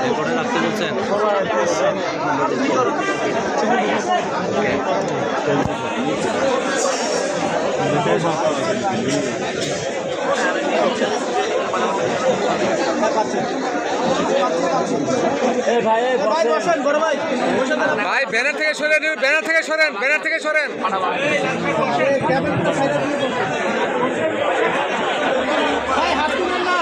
রেকর্ডে রাখতে বলছেন ভাই ব্যানার থেকে সরেন ব্যানার থেকে সরেন ব্যানার থেকে সরেন ভাই হাত তুলেন না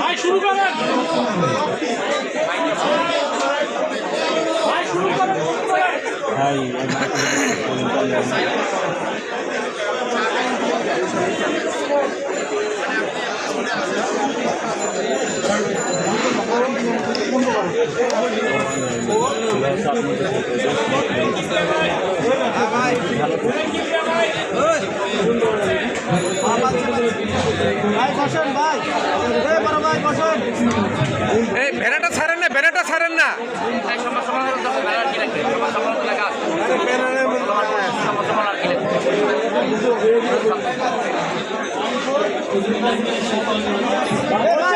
ভাই শুরু করেন ভাই শুরু করেন শুরু করেন ভাই ব্যানারটা ছাড়েন না ব্যানারটা ছাড়েন না। ওকে